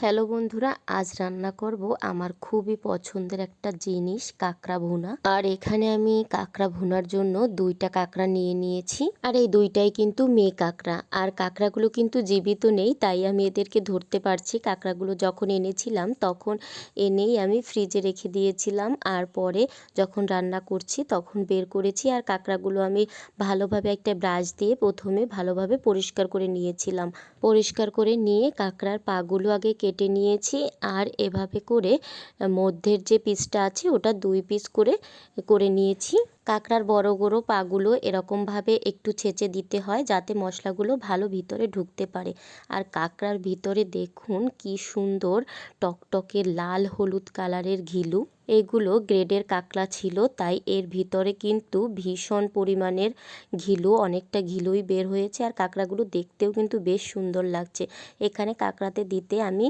Hello বন্ধুরা, আজ রান্না করব আমার খুবই পছন্দের একটা জিনিস, কাঁকড়া ভুনা। আর এখানে আমি কাঁকড়া ভুনার জন্য দুইটা কাঁকড়া নিয়ে নিয়েছি। আর এই দুইটাই কিন্তু মেয়ে কাঁকড়া। আর কাঁকড়াগুলো কিন্তু জীবিত নেই, তাই আমি এদেরকে ধরতে পারছি। কাঁকড়াগুলো যখন এনেছিলাম, তখন এনেই আমি ফ্রিজে রেখে দিয়েছিলাম। আর পরে যখন রান্না করছি, তখন বের করেছি। আর কাঁকড়াগুলো আমি ভালোভাবে একটা ব্রাশ দিয়ে প্রথমে ভালোভাবে পরিষ্কার করে নিয়েছিলাম। পরিষ্কার করে নিয়ে কাঁকড়ার পাগুলো আগে কেটে নিয়েছি আর এভাবে করে মধ্যের যে পিসটা আছে ওটা দুই পিস করে করে নিয়েছি। কাঁকড়ার বড় বড় পাগুলো এরকমভাবে একটু ছেঁচে দিতে হয় যাতে মশলাগুলো ভালো ভিতরে ঢুকতে পারে। আর কাঁকড়ার ভিতরে দেখুন কি সুন্দর টকটকে লাল হলুদ কালারের ঘিলু। এগুলো গ্রেডের কাঁকড়া ছিল, তাই এর ভিতরে কিন্তু ভীষণ পরিমাণের ঘিলু, অনেকটা ঘিলুই বের হয়েছে। আর কাঁকড়াগুলো দেখতেও কিন্তু বেশ সুন্দর লাগছে। এখানে কাঁকড়াতে দিতে আমি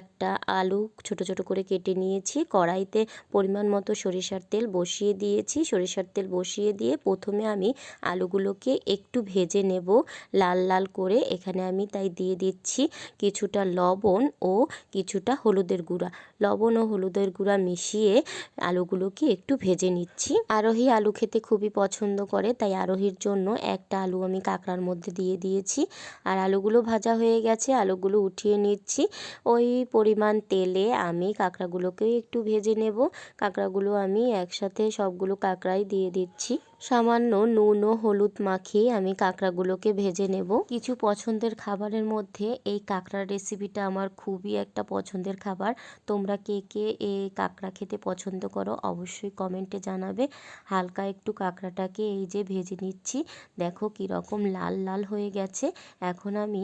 একটা আলু ছোট ছোট করে কেটে নিয়েছি। কড়াইতে পরিমাণ মতো সরিষার তেল বসিয়ে দিয়েছি। সরিষার তেল বসিয়ে দিয়ে প্রথমে আমি আলুগুলোকে একটু ভেজে নেব লাল লাল করে। এখানে আমি তাই দিয়ে দিচ্ছি কিছুটা লবণ ও কিছুটা হলুদের গুঁড়া। লবণ ও হলুদের গুঁড়া মিশিয়ে আলুগুলোকে একটু ভেজে নিচ্ছি। আরোহী আলু খেতে খুবই পছন্দ করে, তাই আরোহীর জন্য একটা আলু আমি কাঁকড়ার মধ্যে দিয়ে দিয়েছি। আর আলুগুলো ভাজা হয়ে গেছে, আলুগুলো উঠিয়ে নিচ্ছি। ওই পরিমাণ তেলে আমি কাঁকড়াগুলোকে একটু ভেজে নেব। কাঁকড়াগুলো আমি একসাথে সবগুলো কাঁকড়াই দিয়ে দিচ্ছি। সামান্য নুন ও হলুদ মাখিয়ে আমি কাঁকড়াগুলোকে ভেজে নেব। কিছু পছন্দের খাবারের মধ্যে এই কাঁকড়ার রেসিপিটা আমার খুবই একটা পছন্দের খাবার। তোমরা কে কে এই কাঁকড়া খেতে পছন্দ করো, অবশ্যই কমেন্টে জানাবে। হালকা একটু কাঁকড়াটাকে এই যে ভেজে নিচ্ছি। দেখো কীরকম লাল লাল হয়ে গেছে। এখন আমি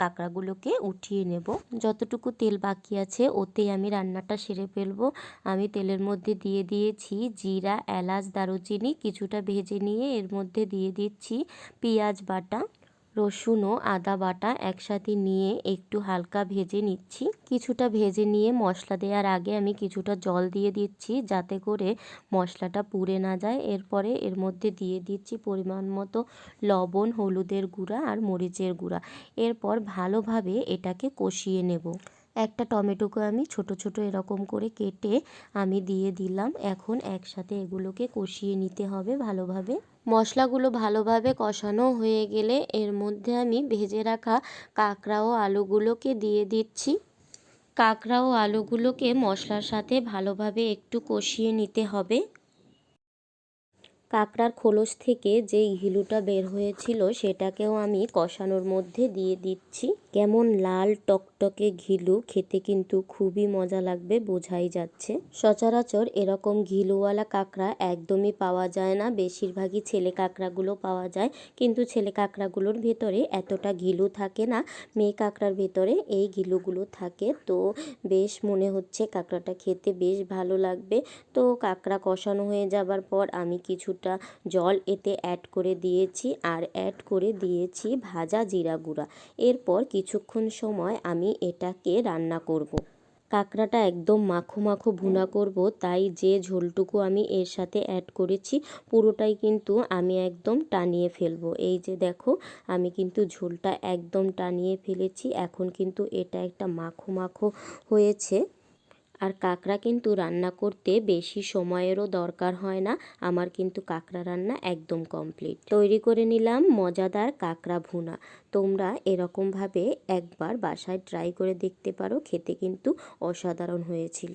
কাঁকড়াগুলোকে উঠিয়ে নেব। যতটুকু তেল বাকি আছে, ওতেই আমি রান্নাটা সেরে ফেলব। আমি তেলের মধ্যে দিয়ে দিয়েছি জিরা, এলাচ, দারুচিনি, কিছুটা ভেজে নিয়ে এর মধ্যে দিয়ে দিচ্ছি পেঁয়াজ বাটা। রসুন ও আদা বাটা একসাথে নিয়ে একটু হালকা ভেজে নিচ্ছি। কিছুটা ভেজে নিয়ে মশলা দেওয়ার আগে আমি কিছুটা জল দিয়ে দিচ্ছি যাতে করে মশলাটা পুড়ে না যায়। এরপরে এর মধ্যে দিয়ে দিচ্ছি পরিমাণ মতো লবণ, হলুদের গুঁড়া আর মরিচের গুঁড়া। এরপর ভালোভাবে এটাকে কষিয়ে নেব। একটা টমেটোকে আমি ছোট ছোট এরকম করে কেটে আমি দিয়ে দিলাম। এখন একসাথে এগুলোকে কষিয়ে নিতে হবে ভালোভাবে। মশলাগুলো ভালোভাবে কষানো হয়ে গেলে এর মধ্যে আমি ভেজে রাখা কাঁকড়া ও আলুগুলোকে দিয়ে দিচ্ছি। কাঁকড়া ও আলুগুলোকে মশলার সাথে ভালোভাবে একটু কষিয়ে নিতে হবে। কাঁকড়ার খোলস থেকে যে ঘিলুটা বের হয়েছিল সেটাকেও আমি কষানোর মধ্যে দিয়ে দিচ্ছি। কেমন লাল টকটকে ঘিলু খেতে কিন্তু খুবই মজা লাগবে বোঝাই যাচ্ছে। সচরাচর এরকম ঘিলুওয়ালা কাঁকড়া একদমই পাওয়া যায় না, বেশিরভাগই ছেলে কাঁকড়াগুলো পাওয়া যায়। কিন্তু ছেলে কাঁকড়াগুলোর ভেতরে এতটা ঘিলু থাকে না, মেয়ে কাঁকড়ার ভেতরে এই ঘিলুগুলো থাকে। তো বেশ মনে হচ্ছে কাঁকড়াটা খেতে বেশ ভালো লাগবে। তো কাঁকড়া কষানো হয়ে যাবার পর আমি কিছুটা জল এতে অ্যাড করে দিয়েছি আর অ্যাড করে দিয়েছি ভাজা জিরা গুঁড়া। এরপর কিছুক্ষণ সময় আমি এটাকে রান্না করব। কাঁকড়াটা একদম মাখো মাখো ভুনা করব, তাই যে ঝোলটুকু আমি এর সাথে অ্যাড করেছি পুরোটাই কিন্তু আমি একদম টানিয়ে ফেলব। এই যে দেখো, আমি কিন্তু ঝোলটা একদম টানিয়ে ফেলেছি, এখন কিন্তু এটা একটা মাখো মাখো হয়েছে। আর কাঁকড়া কিন্তু রান্না করতে বেশি সময়েরও দরকার হয় না। আমার কিন্তু কাঁকড়া রান্না একদম কমপ্লিট তৈরি করে নিলাম মজাদার কাঁকড়া ভুনা। তোমরা এরকমভাবে একবার বাসায় ট্রাই করে দেখতে পারো, খেতে কিন্তু অসাধারণ হয়েছিল।